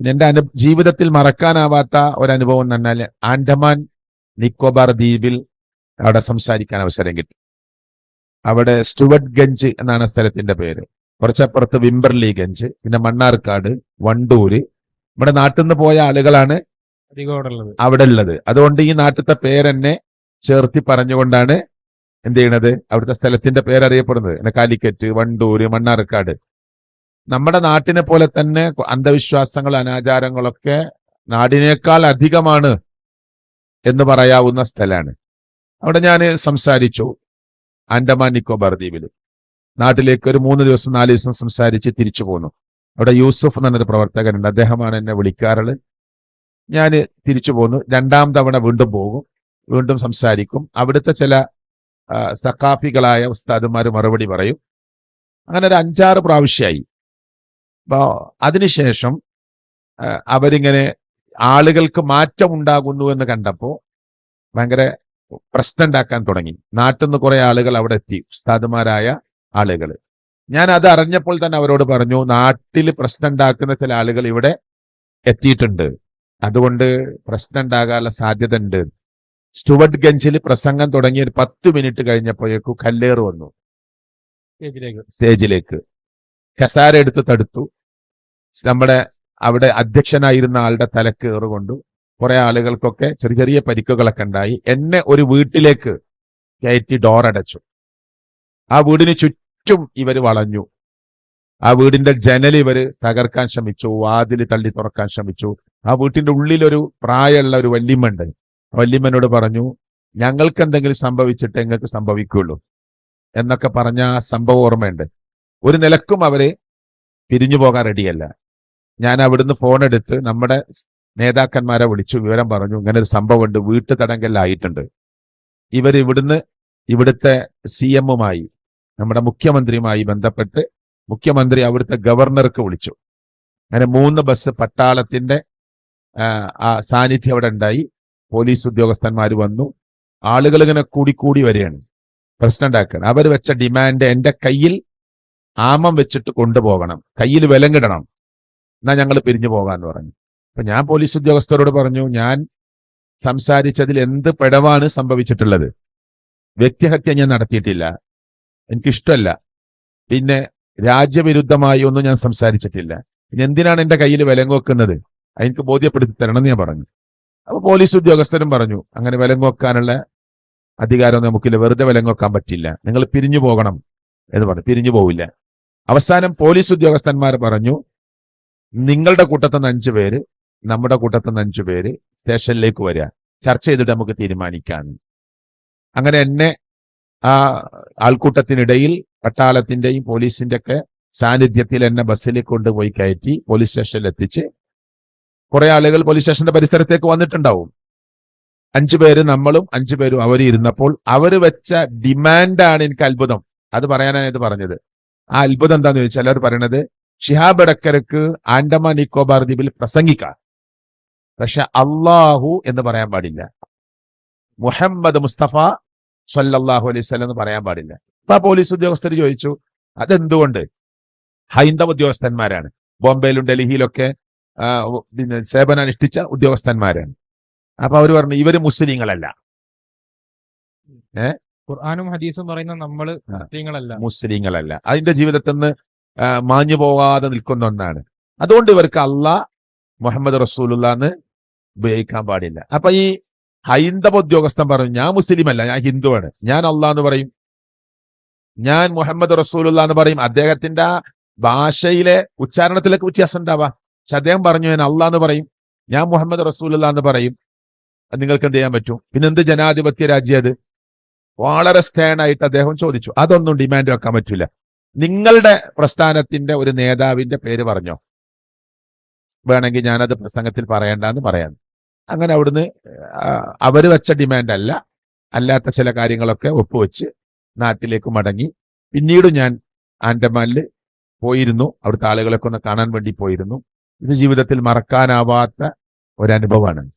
എന്റെ അനു ജീവിതത്തിൽ മറക്കാനാവാത്ത ഒരനുഭവം എന്ന് പറഞ്ഞാൽ ആൻഡമാൻ നിക്കോബാർ ദ്വീപിൽ അവിടെ സംസാരിക്കാൻ അവസരം കിട്ടി. അവിടെ സ്റ്റുവർട്ട് ഗഞ്ച് എന്നാണ് സ്ഥലത്തിന്റെ പേര്. കുറച്ചപ്പുറത്ത് വിംബർലി ഗഞ്ച് പിന്നെ മണ്ണാർക്കാട് വണ്ടൂര്. നമ്മുടെ നാട്ടിൽ നിന്ന് പോയ ആളുകളാണ് അവിടെ ഉള്ളത്. അതുകൊണ്ട് ഈ നാട്ടിലത്തെ പേരെന്നെ ചേർത്തി പറഞ്ഞുകൊണ്ടാണ് എന്ത് ചെയ്യണത്? അവിടുത്തെ സ്ഥലത്തിന്റെ പേരറിയപ്പെടുന്നത്. കാലിക്കറ്റ് വണ്ടൂര് മണ്ണാർക്കാട്. നമ്മുടെ നാട്ടിനെ പോലെ തന്നെ അന്ധവിശ്വാസങ്ങൾ അനാചാരങ്ങളൊക്കെ നാടിനേക്കാൾ അധികമാണ് എന്ന് പറയാവുന്ന സ്ഥലമാണ്. അവിടെ ഞാൻ സംസാരിച്ചു ആൻഡമാൻ നിക്കോബാർ ദ്വീപിൽ. നാട്ടിലേക്ക് ഒരു മൂന്ന് ദിവസം നാല് ദിവസം സംസാരിച്ച് തിരിച്ചു പോന്നു. അവിടെ യൂസുഫ് എന്നൊരു പ്രവർത്തകനുണ്ട്. അദ്ദേഹമാണ് എന്നെ വിളിക്കാറുള്ളത്. ഞാൻ തിരിച്ചു പോന്നു. രണ്ടാം തവണ വീണ്ടും പോകും. വീണ്ടും സംസാരിക്കും. അവിടുത്തെ ചില സക്കാഫികളായ ഉസ്താദുമാർ മറുപടി പറയും. അങ്ങനെ ഒരു അഞ്ചാറ് പ്രാവശ്യമായി. അതിനുശേഷം അവരിങ്ങനെ ആളുകൾക്ക് മാറ്റം ഉണ്ടാകുന്നു എന്ന് കണ്ടപ്പോ ഭയങ്കര പ്രശ്നം ഉണ്ടാക്കാൻ തുടങ്ങി. നാട്ടിൽ നിന്ന് കുറെ ആളുകൾ അവിടെ എത്തി ഉസ്താദുമാരായ ആളുകൾ. ഞാൻ അത് അറിഞ്ഞപ്പോൾ തന്നെ അവരോട് പറഞ്ഞു നാട്ടിൽ പ്രശ്നം ഉണ്ടാക്കുന്ന ചില ആളുകൾ ഇവിടെ എത്തിയിട്ടുണ്ട്. അതുകൊണ്ട് പ്രശ്നം ഉണ്ടാകാനുള്ള സാധ്യത ഉണ്ട് സ്റ്റുവർട്ട് ഗഞ്ചിൽ പ്രസംഗം തുടങ്ങി ഒരു പത്ത് മിനിറ്റ് കഴിഞ്ഞപ്പോഴേക്കും കല്ലേറ് വന്നു. സ്റ്റേജിലേക്ക്. സ്റ്റേജിലേക്ക്. കസാര എടുത്ത് തടുത്തു. നമ്മുടെ അവിടെ അധ്യക്ഷനായിരുന്ന ആളുടെ തലക്ക് ഏറുകൊണ്ടു കുറെ ആളുകൾക്കൊക്കെ ചെറിയ ചെറിയ പരിക്കുകളൊക്കെ ഉണ്ടായി. എന്നെ ഒരു വീട്ടിലേക്ക് കയറ്റി ഡോർ അടച്ചു. ആ വീടിന് ചുറ്റും ഇവർ വളഞ്ഞു. ആ വീടിന്റെ ജനൽ ഇവർ തകർക്കാൻ ശ്രമിച്ചു വാതിൽ തള്ളി തുറക്കാൻ ശ്രമിച്ചു. ആ വീട്ടിന്റെ ഉള്ളിലൊരു പ്രായമുള്ള ഒരു വല്യമ്മ ഉണ്ട് വല്യമ്മനോട് പറഞ്ഞു ഞങ്ങൾക്ക് എന്തെങ്കിലും സംഭവിച്ചിട്ട് എങ്ങൾക്ക് സംഭവിക്കുള്ളൂ എന്നൊക്കെ പറഞ്ഞ ആ സംഭവം ഓർമ്മയുണ്ട്. ഒരു നിലക്കും അവർ പിരിഞ്ഞു പോകാൻ റെഡിയല്ല ഞാൻ അവിടുന്ന് ഫോൺ എടുത്ത് നമ്മുടെ നേതാക്കന്മാരെ വിളിച്ചു വിവരം പറഞ്ഞു. ഇങ്ങനെ ഒരു സംഭവമുണ്ട്. വീട്ടു തടങ്കലായിട്ടുണ്ട് ഇവർ ഇവിടുന്ന് ഇവിടുത്തെ സി എമ്മുമായി നമ്മുടെ മുഖ്യമന്ത്രിയുമായി ബന്ധപ്പെട്ട് മുഖ്യമന്ത്രി അവിടുത്തെ ഗവർണർക്ക് വിളിച്ചു. അങ്ങനെ മൂന്ന് ബസ് പട്ടാളത്തിന്റെ ആ, സാന്നിധ്യം അവിടെ ഉണ്ടായി. പോലീസ് ഉദ്യോഗസ്ഥന്മാർ വന്നു. ആളുകൾ ഇങ്ങനെ കൂടി കൂടി വരികയാണ്. പ്രശ്നം ഉണ്ടാക്കുകയാണ്. അവർ വെച്ച ഡിമാൻഡ് എന്റെ കയ്യിൽ ആമം വെച്ചിട്ട് കൊണ്ടുപോകണം. കയ്യിൽ വിലങ്ങിടണം. എന്നാ ഞങ്ങൾ പിരിഞ്ഞു പോകാന്ന് പറഞ്ഞു. അപ്പൊ ഞാൻ പോലീസ് ഉദ്യോഗസ്ഥരോട് പറഞ്ഞു ഞാൻ സംസാരിച്ചതിൽ എന്ത് പിഴവാണ് സംഭവിച്ചിട്ടുള്ളത്? വ്യക്തിഹത്യ ഞാൻ നടത്തിയിട്ടില്ല. എനിക്കിഷ്ടമല്ല പിന്നെ രാജ്യവിരുദ്ധമായി ഒന്നും ഞാൻ സംസാരിച്ചിട്ടില്ല. പിന്നെ എന്തിനാണ് എന്റെ കയ്യിൽ വിലങ്ങ് വെക്കുന്നത്? എനിക്ക് ബോധ്യപ്പെടുത്തി തരണം എന്ന് ഞാൻ പറഞ്ഞു. അപ്പോൾ പോലീസ് ഉദ്യോഗസ്ഥരും പറഞ്ഞു അങ്ങനെ വിലങ്ങ് വെക്കാനുള്ള അധികാരം നമുക്കില്ല. വെറുതെ വിലങ്ങ് വെക്കാൻ പറ്റില്ല. നിങ്ങൾ പിരിഞ്ഞു പോകണം. എന്ന് പറഞ്ഞു. പിരിഞ്ഞു പോവില്ല. അവസാനം പോലീസ് ഉദ്യോഗസ്ഥന്മാർ പറഞ്ഞു നിങ്ങളുടെ കൂട്ടത്തിൽ നിന്ന് അഞ്ചു പേര് നമ്മുടെ കൂട്ടത്തിൽ നിന്ന് അഞ്ചു പേര് സ്റ്റേഷനിലേക്ക് വരിക. ചർച്ച ചെയ്തിട്ട് നമുക്ക് തീരുമാനിക്കാം അങ്ങനെ എന്നെ ആ ആൾക്കൂട്ടത്തിനിടയിൽ പട്ടാളത്തിന്റെയും പോലീസിന്റെ ഒക്കെ സാന്നിധ്യത്തിൽ എന്നെ ബസ്സിൽ കൊണ്ടുപോയി കയറ്റി പോലീസ് സ്റ്റേഷനിൽ എത്തിച്ച് കുറെ ആളുകൾ പോലീസ് സ്റ്റേഷന്റെ പരിസരത്തേക്ക് വന്നിട്ടുണ്ടാവും. അഞ്ചു പേര് നമ്മളും അഞ്ചു പേരും അവർ ഇരുന്നപ്പോൾ അവർ വെച്ച ഡിമാൻഡാണ് എനിക്ക് അത്ഭുതം. അത് പറയാനാണ് ഇത് പറഞ്ഞത്. ആ അത്ഭുതം എന്താന്ന് ചോദിച്ചാൽ അവർ പറയണത് ഷിഹാബ് അടക്കരക്ക് ആൻഡമാൻ നിക്കോബാർ ദ്വീപിൽ പ്രസംഗിക്കാം. പക്ഷെ അള്ളാഹു എന്ന് പറയാൻ പാടില്ല. മുഹമ്മദ് മുസ്തഫ സല്ലാഹു അലൈഹി സ്വലം എന്ന് പറയാൻ പാടില്ല. അപ്പൊ പോലീസ് ഉദ്യോഗസ്ഥർ ചോദിച്ചു അതെന്തുകൊണ്ട്? ഹൈന്ദവ ഉദ്യോഗസ്ഥന്മാരാണ്. ബോംബെയിലും ഡൽഹിയിലൊക്കെ പിന്നെ സേവനം അനുഷ്ഠിച്ച ഉദ്യോഗസ്ഥന്മാരാണ്. അപ്പൊ അവർ പറഞ്ഞു ഇവർ മുസ്ലിങ്ങളല്ല. ഏഹ് ഖുർആാനും ഹദീസും പറയുന്ന നമ്മൾ. മുസ്ലിങ്ങളല്ല. മുസ്ലിങ്ങളല്ല. അതിന്റെ ജീവിതത്തിൽ നിന്ന് മാഞ്ഞു പോകാതെ നിൽക്കുന്ന ഒന്നാണ്. അതുകൊണ്ട് ഇവർക്ക് അള്ളാഹ് മുഹമ്മദ് റസൂലുള്ള എന്ന് ഉപയോഗിക്കാൻ പാടില്ല. അപ്പൊ ഈ ഹൈന്ദവ ഉദ്യോഗസ്ഥൻ പറഞ്ഞു ഞാൻ മുസ്ലിം അല്ല ഞാൻ ഹിന്ദുവാണ്. ഞാൻ അള്ളാ എന്ന് പറയും. ഞാൻ മുഹമ്മദ് റസൂലുള്ള എന്ന് പറയും. അദ്ദേഹത്തിന്റെ ആ ഭാഷയിലെ ഉച്ചാരണത്തിലേക്ക് വ്യത്യാസം ഉണ്ടാവാം. പക്ഷെ അദ്ദേഹം പറഞ്ഞു ഞാൻ അള്ളാ എന്ന് പറയും. ഞാൻ മുഹമ്മദ് റസൂലുള്ള എന്ന് പറയും നിങ്ങൾക്ക് എന്ത് ചെയ്യാൻ പറ്റും? പിന്നെ എന്ത് ജനാധിപത്യ രാജ്യം അത്? വളരെ സ്റ്റേൺ ആയിട്ട് അദ്ദേഹം ചോദിച്ചു. അതൊന്നും ഡിമാൻഡ് വെക്കാൻ പറ്റില്ല നിങ്ങളുടെ പ്രസ്ഥാനത്തിന്റെ ഒരു നേതാവിന്റെ പേര് പറഞ്ഞോ? വേണമെങ്കിൽ ഞാനത് പ്രസംഗത്തിൽ പറയണ്ടെന്ന് പറയാം. അങ്ങനെ അവിടുന്ന് അവർ വെച്ച ഡിമാൻഡ് അല്ല അല്ലാത്ത ചില കാര്യങ്ങളൊക്കെ ഒപ്പുവെച്ച് നാട്ടിലേക്ക് മടങ്ങി. പിന്നീട് ഞാൻ ആൻഡമാനിൽ പോയിരുന്നു. അവിടുത്തെ ആളുകളൊക്കെ ഒന്ന് കാണാൻ വേണ്ടി പോയിരുന്നു. ഇത് ജീവിതത്തിൽ മറക്കാനാവാത്ത ഒരനുഭവമാണ്.